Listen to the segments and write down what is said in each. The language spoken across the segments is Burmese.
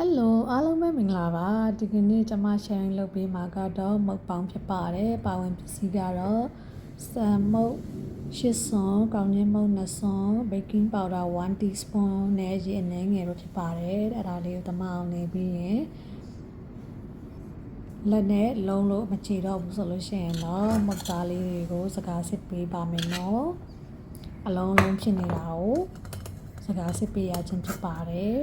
Hello အားလုံးပဲမင်္ဂလာပါဒီကနေ့ကျွန်မ sharing လုပ်ပေးမှာကတော့မုတ်ပေါင်းဖြစ်ပါတယ်ပါဝင်ပစ္စည်းကတော့ဆန်မုတ်8စွန်ကောင်းချင်းမုတ်2စွန် baking powder 1 teaspoon နဲ့ရေအနည်းငယ်တို့ဖြစ်ပါတယ်အဲ့ဒါလေးကိုတမအောင်နေပြီးရင်လက်နဲ့လုံးလို့မချေတော့ဘူးဆိုလို့ရှိရင်တော့မုတ်သားလေးတွေကိုစကားစစ်ပေးပါမယ်နော်အလုံးလုံးဖြစ်နေတာကို စကားစစ်ပေးရခြင်းဖြစ်ပါတယ်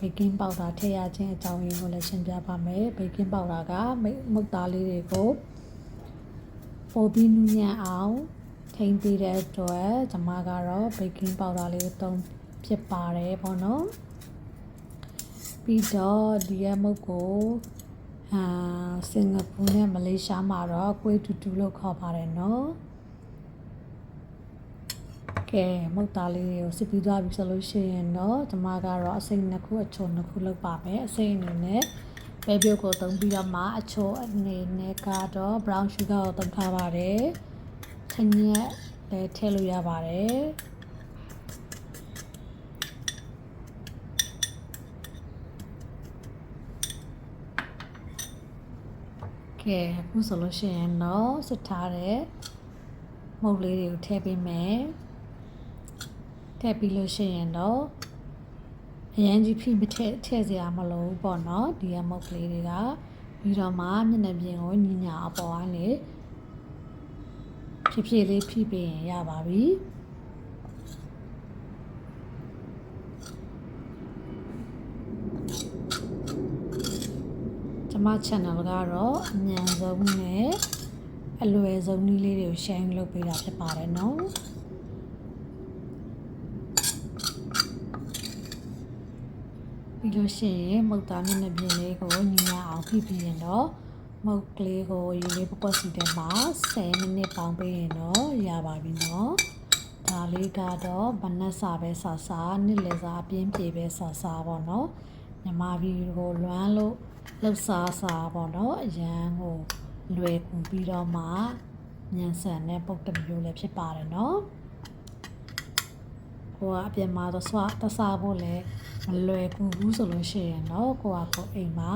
baking powder ထည့်ရခြင်းအကြောင်းရင်းကိုလည်းရှင်းပြပါမယ် baking powder ကမုတ်သားလေးတွေကိုပိုပြီးနူးညံ့အောင်ထိန်းပေးတဲ့အတွက်ကျွန်မကတော့ baking powder လေးကိုသုံးဖြစ်ပါတယ်ပေါ့နော်ပြီးတော့ဒီရမုတ်ကိုအာစင်ကာပူနဲ့မလေးရှားမှာတော့ကွေးတူတူလို့ခေါ်ပါတယ်နော် ကဲမုတ်သားလေးကိုစစ်ပြီးသွားပြီဆိုလို့ရှိရင်တော့ကျမကတော့အစိမ်းနှစ်ခုအချိုနှစ်ခုလုပ်ပါမယ်အစိမ်းအနေနဲ့ပဲပြုတ်ကိုသုံးပြီးတော့မှအချိုအနေနဲ့ကတော့ brown sugar ကိုသုံးထားပါတယ်ခညက်လည်းထည့်လို့ရပါတယ်ကဲအခုဆိုလို့ရှိရင်တော့စစ်ထားတဲ့မုတ်လေးတွေကိုထည့်ပေးမယ် ထည့်ပြီးလို့ရှိရင်တော့အရင်ကြီးဖိမထည့်ထည့်စရာမလိုဘူးပေါ့နော်ဒီရမုတ်ကလေးတွေကပြီးတော့မှမျက်နှာပြင်ကိုညညာအပေါ်ကနေဖြည်းဖြည်းလေးဖိပေးရင်ရပါပြီကျမ channel ကတော့အမြန်ဆုံးနဲ့အလွယ်ဆုံးနည်းလေးတွေကို share လုပ်ပေးတာဖြစ်ပါတယ်နော် ပြီးလို့ရှိရင်မုတ်သားမျက်နှာပြင်လေးကိုညီမအောင်ဖိပြီးရင်တော့မုတ်ကလေးကိုရေလေးပပစီတဲ့မှာ10မိနစ်ပေါင်းပေးရင်တော့ရပါပြီနော်ဒါလေးကတော့ဘနက်စာပဲဆာဆာနှစ်လည်စာအပြင်းပြေပဲဆာဆာပေါ့နော်ညီမဗီဒီယိုလွမ်းလို့လှုပ်ရှားစာပေါ့နော်အရန်ကိုလွယ်ကူပြီးတော့မှညံဆန်တဲ့ပုတ်တမျိုးလည်းဖြစ်ပါတယ်နော် ကိုကအပြင်မှာတော့ဆွာတစားဖို့လည်းမလွယ်ကူဘူးဆိုလို့ရှိရင်တော့ကိုကကိုအိမ်မှာ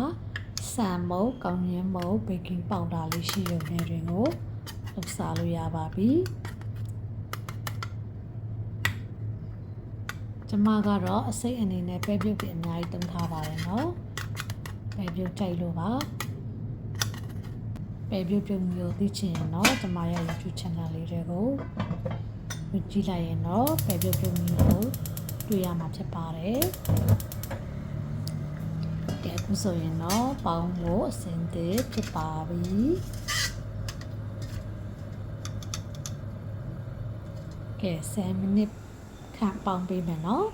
ဆန်မုတ်ကောင်းရင်းမုတ်ဘေကင်းပေါင်ဒါလေးရှိရုံနဲ့တွင်ကိုလှုပ်ရှားလို့ရပါပြီကျမကတော့အစိတ်အနေနဲ့ပဲပြုတ်ပြီးအများကြီးသုံးထားပါတယ်နော်ပဲပြုတ်ကြိုက်လို့ပါပဲပြုတ်ပြုတ်မျိုးသိချင်ရင်တော့ကျမရဲ့ YouTube channel လေးတွေကို ဝင်ကြည့်လိုက်ရင်တော့ပဲပြုတ်ပြုတ်မျိုးကိုတွေ့ရမှာဖြစ်ပါတယ်ကဲအခုဆိုရင်တော့ပေါင်းဖို့အစင်သစ်ဖြစ်ပါပြီကဲ10မိနစ်ခန့်ပေါင်းပေးမယ်နော်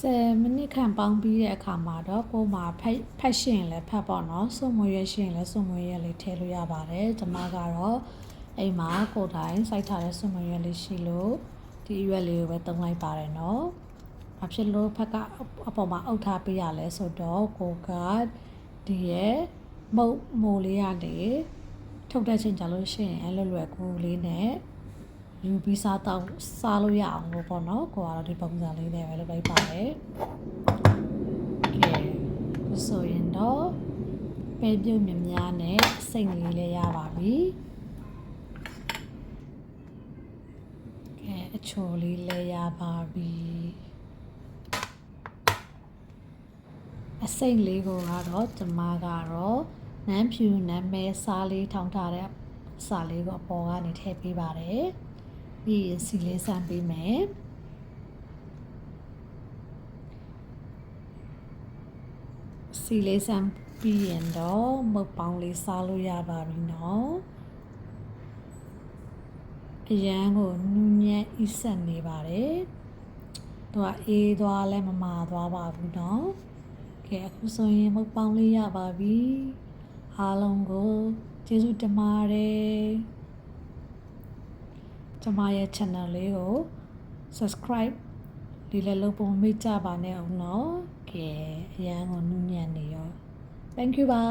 10မိနစ်ခန့်ပေါင်းပြီးတဲ့အခါမှာတော့ကိုယ်မှာဖက်ဖက်ရှင်လည်းဖက်ပေါ့နော်စုံမွေရရှင်လည်းစုံမွေရလေးထည့်လို့ရပါတယ်ကျွန်မကတော့အိမ်မှာကိုယ်တိုင်စိုက်ထားတဲ့စုံမွေရလေးရှိလို့ဒီရွက်လေးကိုပဲသုံးလိုက်ပါတယ်နော်ဘာဖြစ်လို့ဖက်ကအပေါ်မှာအုပ်ထားပေးရလဲဆိုတော့ကိုကဒီရဲ့မုတ်မိုလေးကနေထုတ်တဲ့ချိန်ကြလို့ရှိရင်လွယ်လွယ်ကူလေးနဲ့ ယူပြီးစားတော့စားလို့ရအောင်လို့ပေါ့နော်ကိုကတော့ဒီပုံစံလေးနဲ့ပဲလုပ်လိုက်ပါတယ်ကဲဆိုရင်တော့ပဲပြုတ်မြများနဲ့စိတ်လေးလည်းရပါပြီကဲအချိုလေးလည်းရပါပြီအစိတ်လေးကိုကတော့ကျမကတော့နမ်းဖြူနမ်းမဲစားလေးထောင်းထားတဲ့စားလေးကိုအပေါ်ကနေထည့်ပေးပါတယ် ပြီးရင်စီလေးစမ်းပေးမယ်စီလေးစမ်းပြီးရင်တော့မုတ်ပေါင်းလေးစားလို့ရပါပြီနော်အရန်ကိုနူးညံ့ဣဆက်နေပါတယ်သူကအေးသွားလဲမမာသွားပါဘူးနော်ကဲအခုဆိုရင်မုတ်ပေါင်းလေးရပါပြီအားလုံးကိုကျေးဇူးတင်ပါတယ် ကျမရဲ့ channel လေးကို subscribe လေးလည်းလုပ်ဖို့မေ့ကြပါနဲ့အောင်နော်ကဲအရန်ကိုနူးညံ့နေရော thank you ပါ